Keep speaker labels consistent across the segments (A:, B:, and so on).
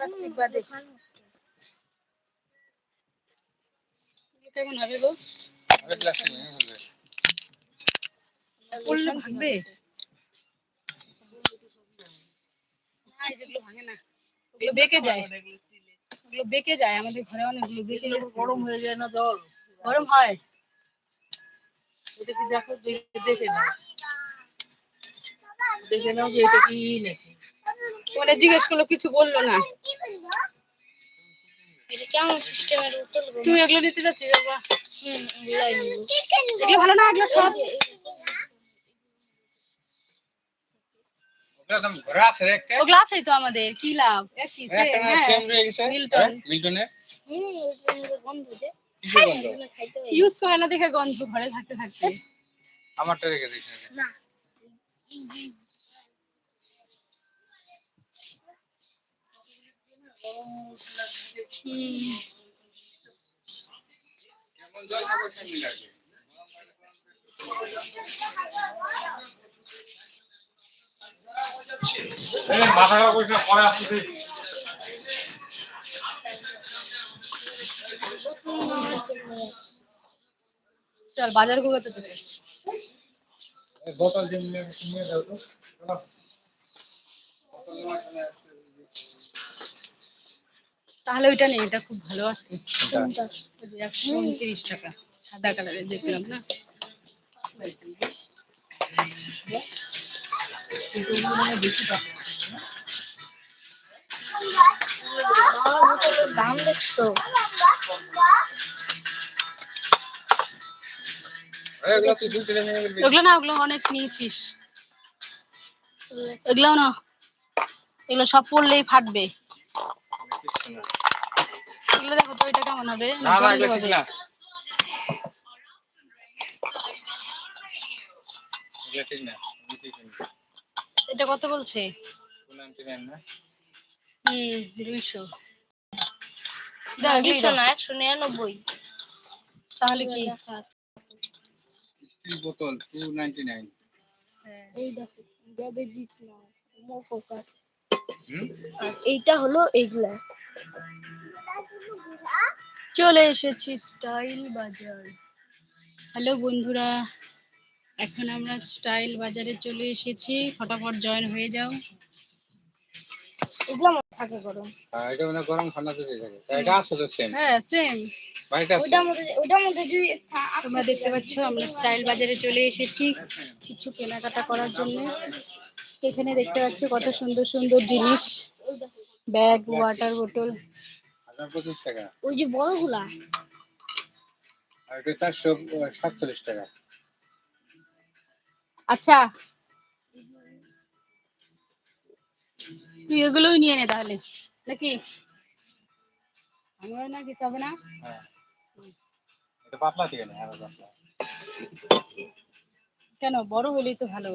A: Plastic বাদে। কেমন হবে গো?
B: আরে প্লাস্টিক ভেঙে ফেলবে
A: পড়লে ভাঙবে? যেগুলো ভাঙে না ওগুলো বেঁকে যায়। ওগুলো বেঁকে যায় আমাদের ঘরে অনেকগুলো বেঁকে গরম হয়ে যায় না জল? গরম হয়? এটা কি দেখো দেখে দেখে নাও। দেখে নাও যে এটা কি নাকি। মানে জিজ্ঞেস করল কিছু বলল না।
C: এটা কেমন সিস্টেমের
A: তুমি এগুলো নিতে যাচ্ছি বাবা। এগুলো ভালো না এগুলো সব
B: আছে
A: ওগুলো তো আমাদের কি লাভ? একই
B: না
A: হ্যাঁ। মিল্টন।
B: মিল্টনের
C: হয়।
A: ইউজ করে না দেখে গন্ধ ঘরে থাকতে থাকতে।
B: আমারটা রেখে দিস না
C: না
A: হুম
B: কেমন জল খাব সেমনি লাগবে এই মাথা খারাপ
A: চল বাজার গুলোতে তো
B: এই বোতল দিয়ে নিয়ে দাও তো।
A: তাহলে ওইটা নেই এটা খুব ভালো আছে? একশো উনত্রিশ টাকা সাদা কালারের দেখলাম না ওগুলো
C: দাম দেখছ
A: না ওগুলো অনেক নিয়েছিস এগুলো না এগুলো সব পড়লেই ফাটবে। এগুলো দেখো তো এটা কেমন হবে।
B: না না
A: জলের
B: ঠিক না। এগুলো ঠিক না এগুলো ঠিক না।
A: এটা কত বলছে? হুম দুইশো।
C: দুইশো না একশো নিরানব্বই।
A: তাহলে কি?
B: স্টিল বোতল টু নাইনটি নাইন
C: এই দেখো যাবে দিক না মো ফোকাস এইটা হলো এগুলা।
A: চলে এসেছি স্টাইল বাজার। হ্যালো বন্ধুরা এখন আমরা স্টাইল বাজারে চলে এসেছি। ফটাফট জয়েন হয়ে যাও।
C: এগুলা থাকে গরম।
B: এটা মানে গরম ঠান্ডাতে থাকে এটা আছে তো সেম
A: হ্যাঁ সেম তোমরা দেখতে পাচ্ছ আমরা স্টাইল বাজারে চলে এসেছি। কিছু কেনাকাটা করার জন্য। এখানে দেখতে পাচ্ছ কত সুন্দর সুন্দর জিনিস। ব্যাগ ওয়াটার বোতল
C: ওই যে
B: এটা চারশো সাতচল্লিশ টাকা।
A: আচ্ছা। তুই এগুলোই নিয়ে নে তাহলে নাকি? আমার না কিছু হবে না?
B: হ্যাঁ। পাতলা থেকে না
A: কেন? বড় হলেই তো ভালো।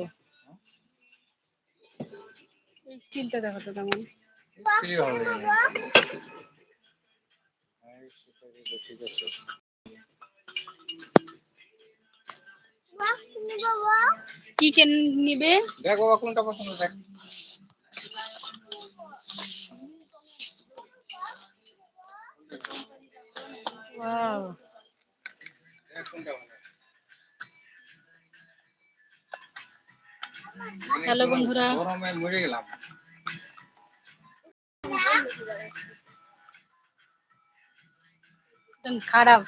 A: এই স্টিলটা দেখো তো কেমন। কি কেন নিবে?
B: দেখ বাবা কোনটা পছন্দ দেখ।
A: ওয়াও।
B: দেখ কোনটা ভালো।
A: হ্যালো বন্ধুরা।
B: গরমে মরে গেলাম।
A: খারাপ।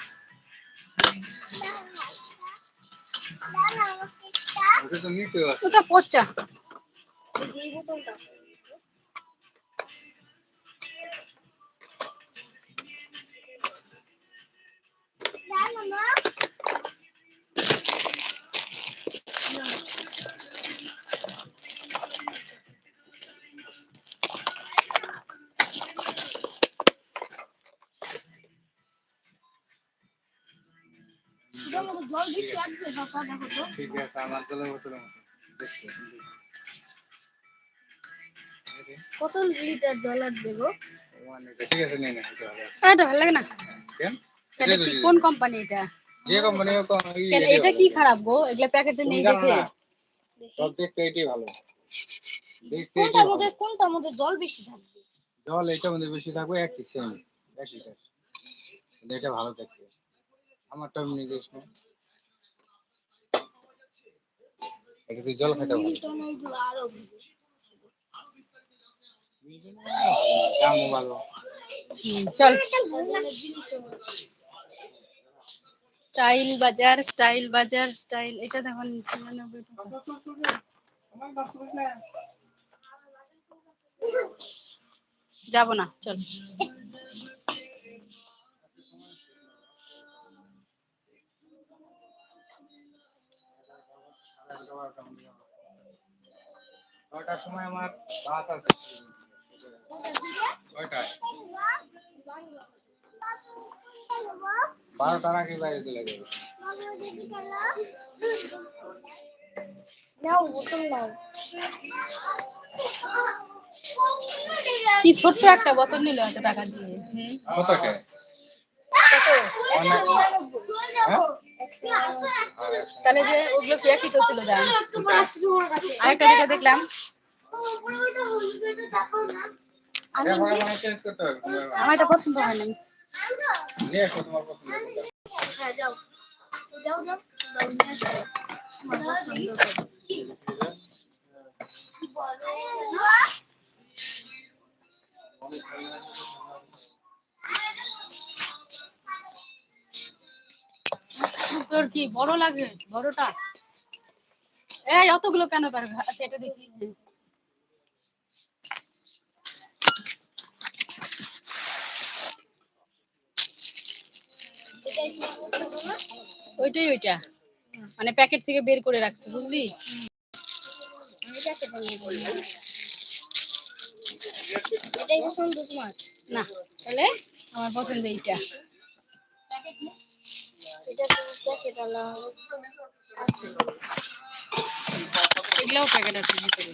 B: ওটা
A: পচা।
B: ঠিক আছে আমার জলের বোতলের মতো
C: কত লিটার জল আসবে গো
B: ঠিক আছে নিয়ে এটা ভালো আছে।
A: এটা ভালো লাগে না।
B: কেন?
A: কোম্পানি এটা?
B: যে কোম্পানি হোক ই
A: কেন
B: এটাই
A: এটা কি খারাপ গো? এগুলা প্যাকেটে নেই দেখে?
B: সব দেখতে এটাই ভালো। দেখতে এটাই
C: কোনটার মধ্যে কোনটার মধ্যে জল বেশি থাকবে?
B: জল মধ্যে বেশি থাকবে একই সেম এক লিটার এটা ভালো আমারটা নিজস্ব এটা তুই জল খেতে
A: হুম, চল। স্টাইল বাজার স্টাইল বাজার স্টাইল। এটা দেখুন ছিয়ানব্বই টাকা যাব না চল।
B: ছয়টার সময় আমার রাত আছে। ছয়টায় বারোটার আগে বাইরে চলে যাবে।
A: কি ছোট্ট একটা বোতল নিল এত টাকা দিয়ে। তাহলে যে ওগুলো কি একই তো ছিল দাম আরেকটা যেটা দেখলাম।
B: তোমার-
A: আমার এটা পছন্দ হয় না।
B: এসো
A: তোর কি বড় লাগে? বড়টা? এই অতগুলো কেন পারে আচ্ছা এটা দেখি? ওইটাই ওইটা। মানে প্যাকেট থেকে বের করে রাখছে বুঝলি? না তাহলে আমার পছন্দ এইটা। এগুলাও প্যাকেট আছে ভিতরে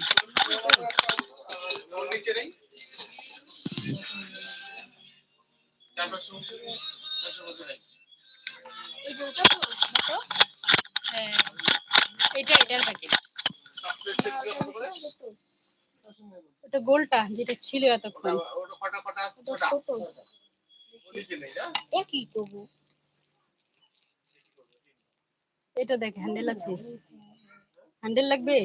C: ওটা
A: এটা এটার প্যাকেট এটা গোলটা যেটা ছিল এতক্ষণ।
C: ওটা ছোট। একই তবু।
A: এটা দেখ হ্যান্ডেল আছে। হ্যান্ডেল লাগবে?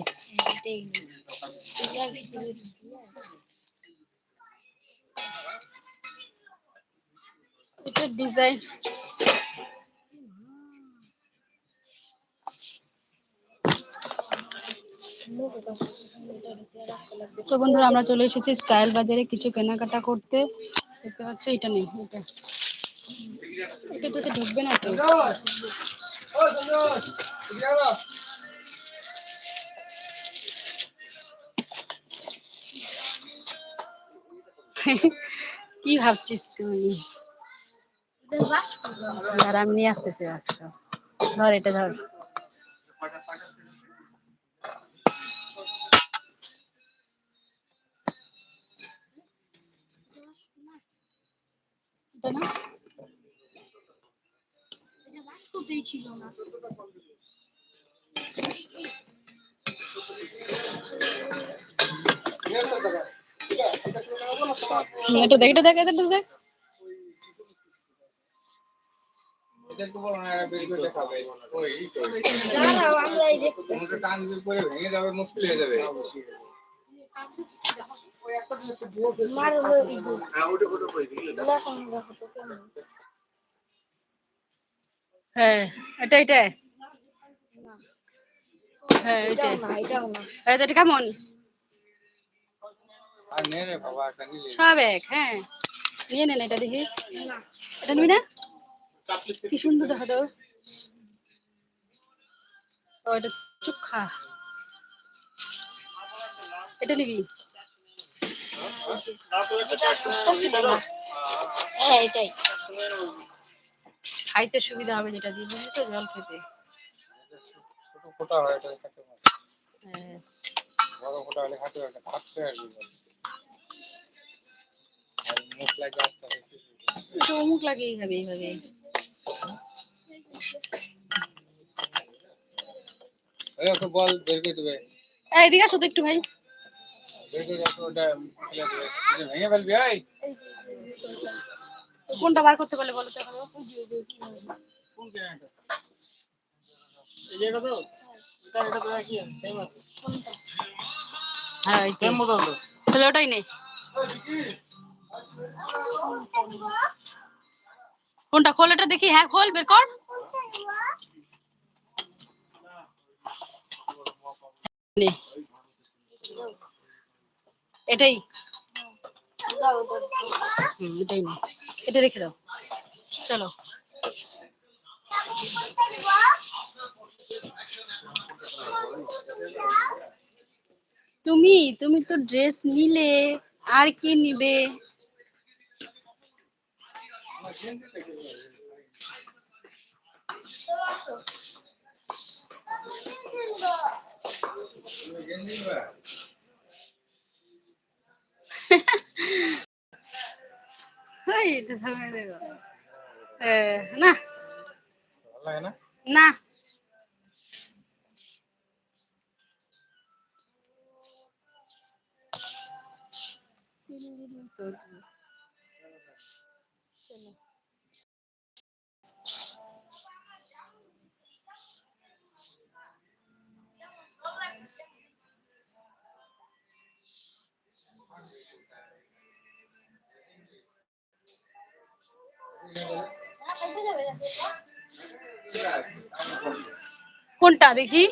C: এটা
A: ডিজাইন তো বন্ধুরা, আমরা চলে এসেছি স্টাইল বাজারে কিছু কেনাকাটা করতে। দেখতে পাচ্ছ, এটা নেই, এটা। এটা তোকে ঢুকবে না তো। কি ভাবছিস তুই? আর আমি নিয়ে আসতেছি একশো। ধর এটা ধর। এটা না?
C: এটা ছিল না।
A: হুম, এটা দেখ দেখ। দেখ।
B: ওই। হ্যাঁ
A: এটা এটা।
C: না
A: হ্যাঁ এটা হ্যাঁ এটা কেমন? সব এক হ্যাঁ। নিয়ে নেন এটা দেখি। এটা নিবি না? কি সুন্দর দেখা তো। ও এটা চুক্ষা এটা নিবি?
C: হ্যাঁ এটাই।
A: খাইতে সুবিধা হবে যেটা দিয়ে তো জল খেতে।
B: ফোটা হয় এটা খেতে হ্যাঁ। বড় ফোটা হলে খাতে হয় মুখ লাগে আসতে হবে।
A: একটু অমুক লাগে এইভাবে এইভাবে।
B: এই ওকে বল বের করে দেবে।
A: এদিকে আসো তো একটু ভাই।
B: ওটা ভেঙে ফেলবি এই।
C: যে,
A: কোনটা বার করতে পারলে বলো তো? হ্যাঁ তাহলে ওটাই নেই কোনটা? খোল এটা দেখি। হ্যাঁ খোল বের কর। এটাই। এটাই না দাও। চলো। তুমি তুমি তো ড্রেস নিলে আর কি নিবে। এ, না
B: ভালো লাগে না
A: না কোনটা দেখি?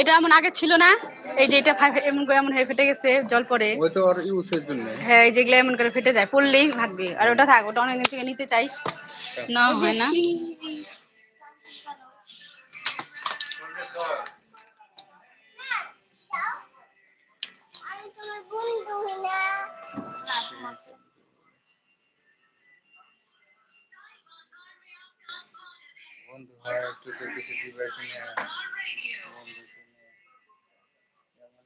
A: এটা এমন আগে ছিল না? এই যে এটা ফা- এমন করে এমন হয়ে ফেটে গেছে জল পড়ে।
B: ওই তো ওর ইউজের জন্য।
A: হ্যাঁ এই যেগুলো এমন করে ফেটে যায় পড়লেই ভাগবে। আর ওটা থাক ওটা অনেকদিন থেকে নিতে চাই। না হয় না।
C: আমি তোমার বন্ধু না।
B: বন্ধু হয় তোকে কিছু দিবে কিনে বন্ধু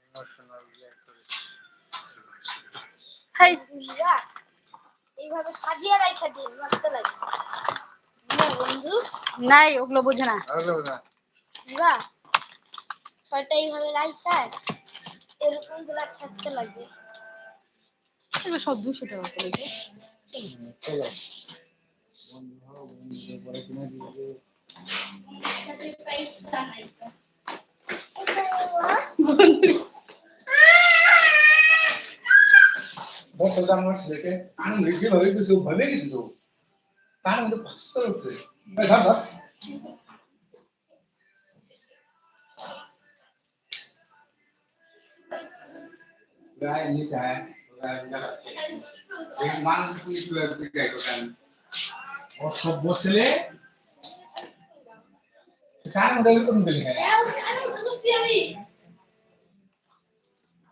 B: ইমোশনাল রিঅ্যাক্ট
A: হাই
C: বুঝলা এইভাবে সাজিয়ে রাখা দিয়ে মস্ত লাগে। বুঝলা বন্ধু?
A: নাই ওগুলো বোঝে না।
B: না।
C: বুঝলা ছয়টা এইভাবে রাখা এরকমগুলা থাকতে লাগে।
A: এগুলো সব দুশো টাকা করে যে।
B: চলো। বন্ধু বন্ধু পরে কিনে দিবে। বোতলটা আমার ছেলেকে আমি নিজে ভাবে কিছু ভাবে কিছু তো তার মধ্যে কষ্ট হচ্ছে এই ধর ধর গায়ে নিচে আয় গায়ে নিচে এই মানুষ কি তুই তুই গায় কোন কোন গলি খায়?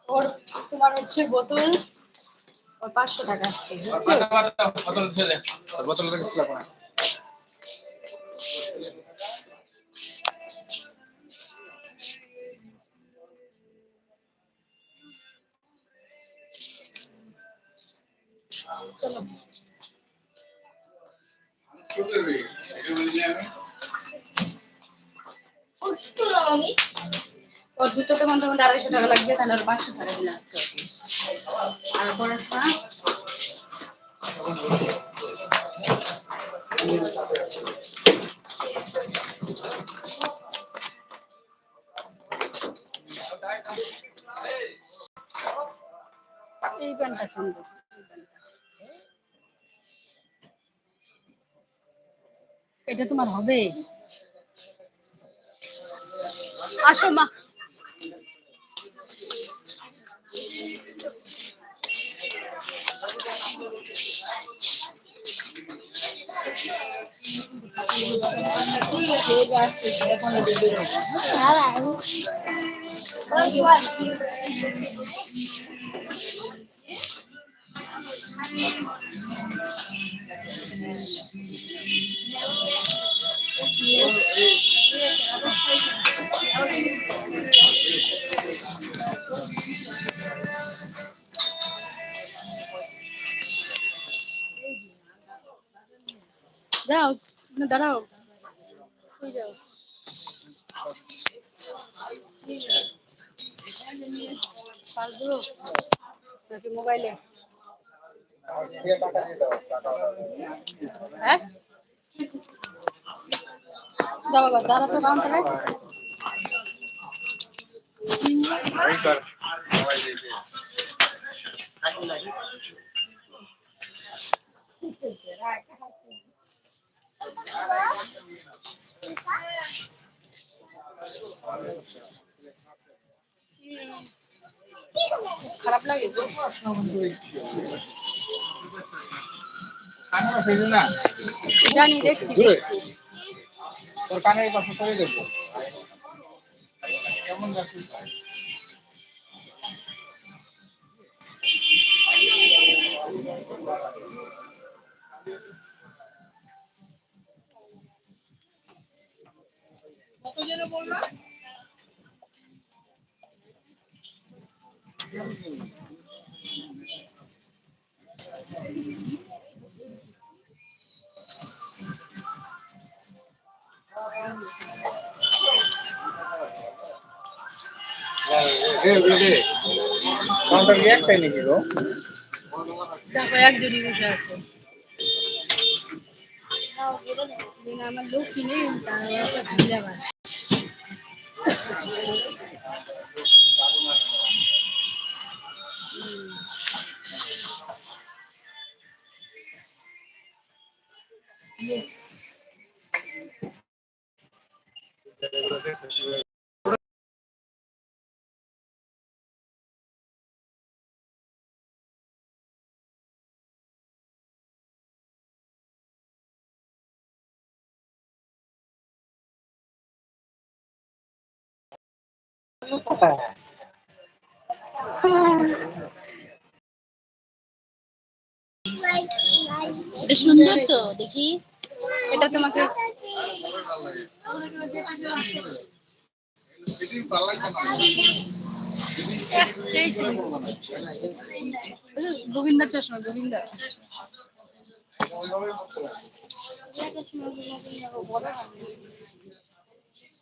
A: ওর তোমার হচ্ছে বোতল ওর পাঁচশো টাকা আসছে
B: বোতল ছেলে বোতল থেকে ছিল কোন?
A: চলো। আড়াইশো টাকা লাগবে, তাহলে পাঁচশো টাকা দিলে আসতে হবে। এই এটা তোমার হবে? আসো মা। যাও। না দাঁড়াও। কই যাও। নাকি মোবাইলে? হ্যাঁ? দাও বাবা দাঁড়া তো কাউন্টারে খারাপ লাগে জানি দেখছি। দেখছি।
B: তোর কানের পাশে করে দেবো কেমন যাচ্ছিস
A: কত যেন বলল
B: রে রে রে কাউন্টার কি একটাই নাকি গো
A: দেখো একজনই বসে আছে
C: নাও গেলে দাও
A: মানে আমার লোক কিনে তার এটা সুন্দর তো দেখি এটা তোমাকে এই ছিল। গোবিন্দার চশমা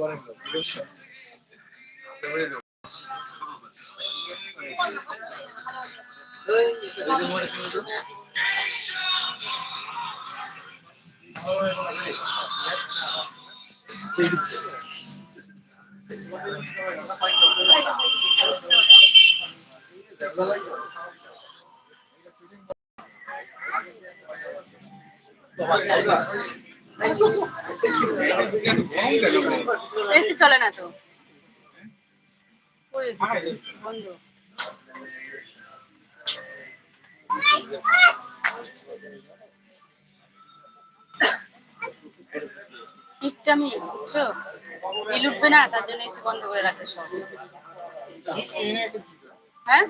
C: want go. Thank you.
A: AC চলে না তো? ইটটামি বুঝছ? বিল উঠবে না, তার জন্য এসি বন্ধ করে রাখে সব। হ্যাঁ?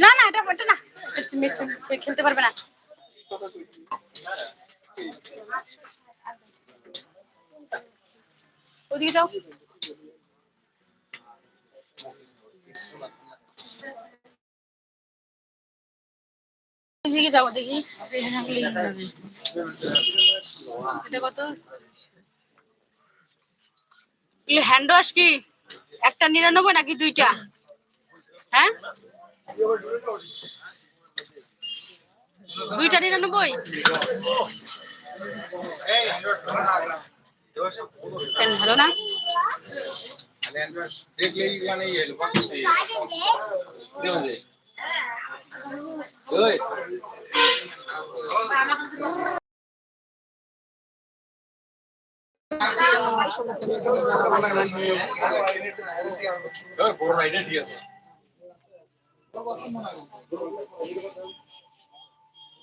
A: না না এটা না। খেলতে পারবে না। ওদিকে যাও। যাব দেখি। এটা কত? কি? একটা নিরানব্বই নাকি দুইটা? হ্যাঁ? দুইটা নিরানব্বই? ভালো না?
B: দেখলেই ইয়ে হলো,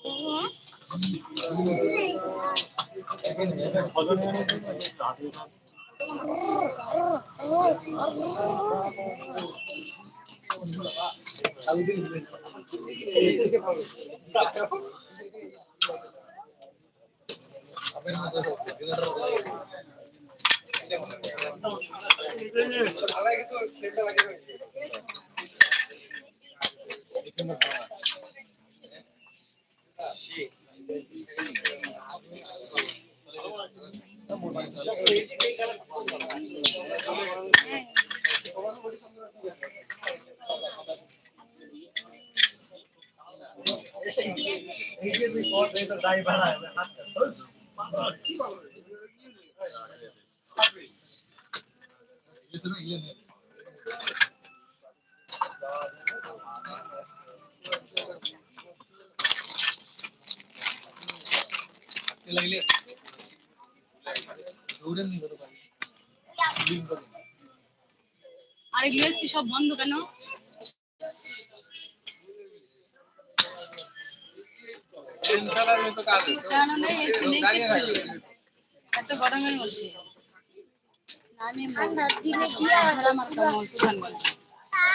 B: বাকি দিয়ে। দেবো
A: আর এগুলো এসছি সব বন্ধ কেন। এত গরমের মধ্যে।
C: আমি ঠান্ডার দিনে দিয়ে
A: আমার তুফানগঞ্জ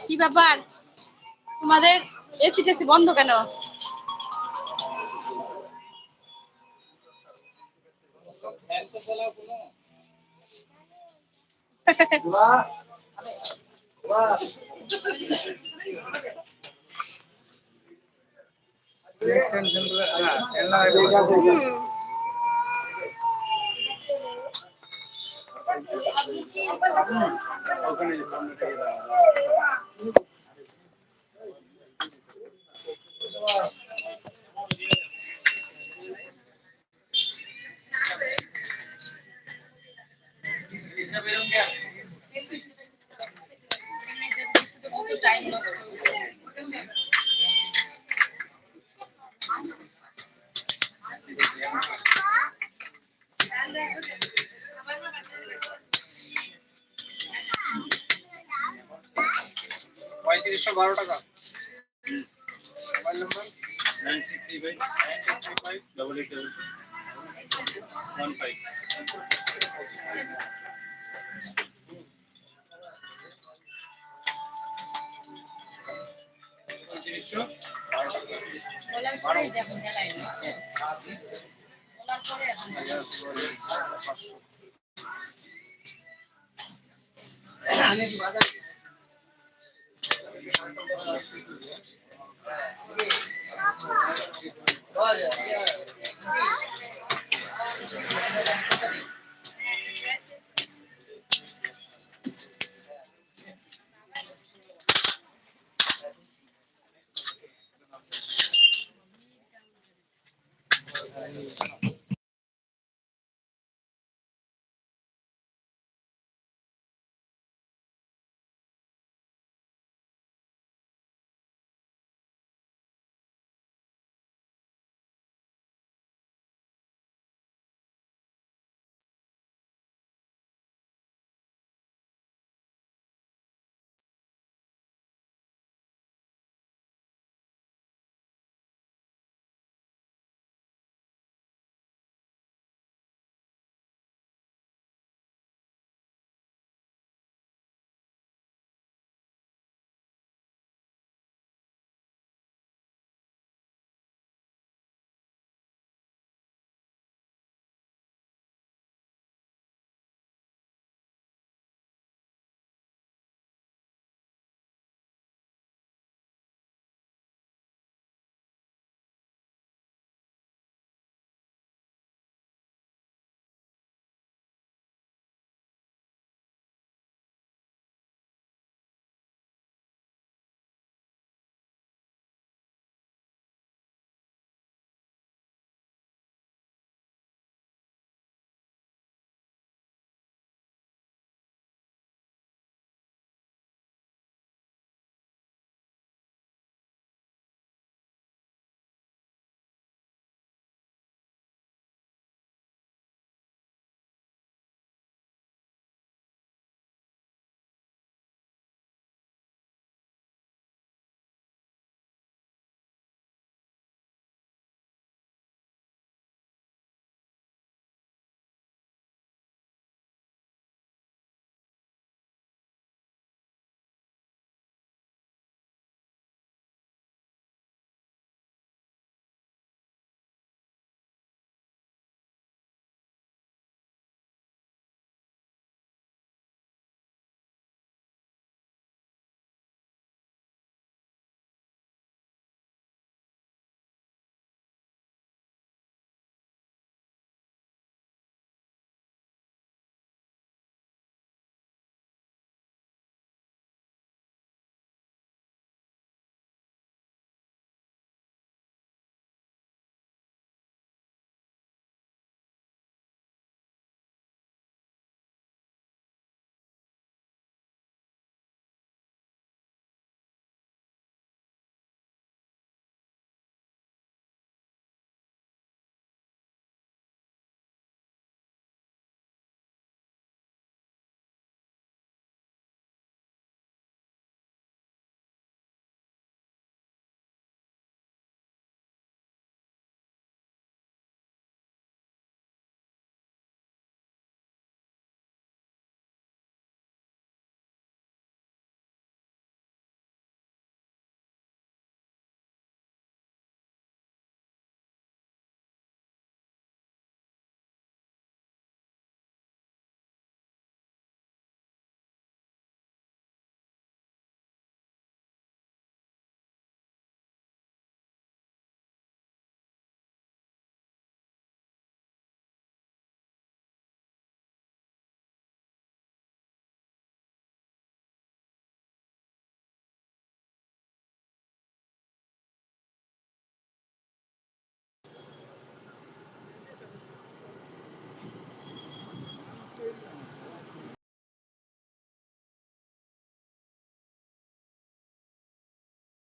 B: কি
A: ব্যাপার? তোমাদের এসি টেসি বন্ধ কেন?
B: Extension গুলো, হ্যাঁ, எல்லாம் বারো টাকা mobile number nine six three five nine six three five double eight double one five পঁয়ত্রিশশো বারো টাকা
A: বলার পরে
B: Olha,
C: olha.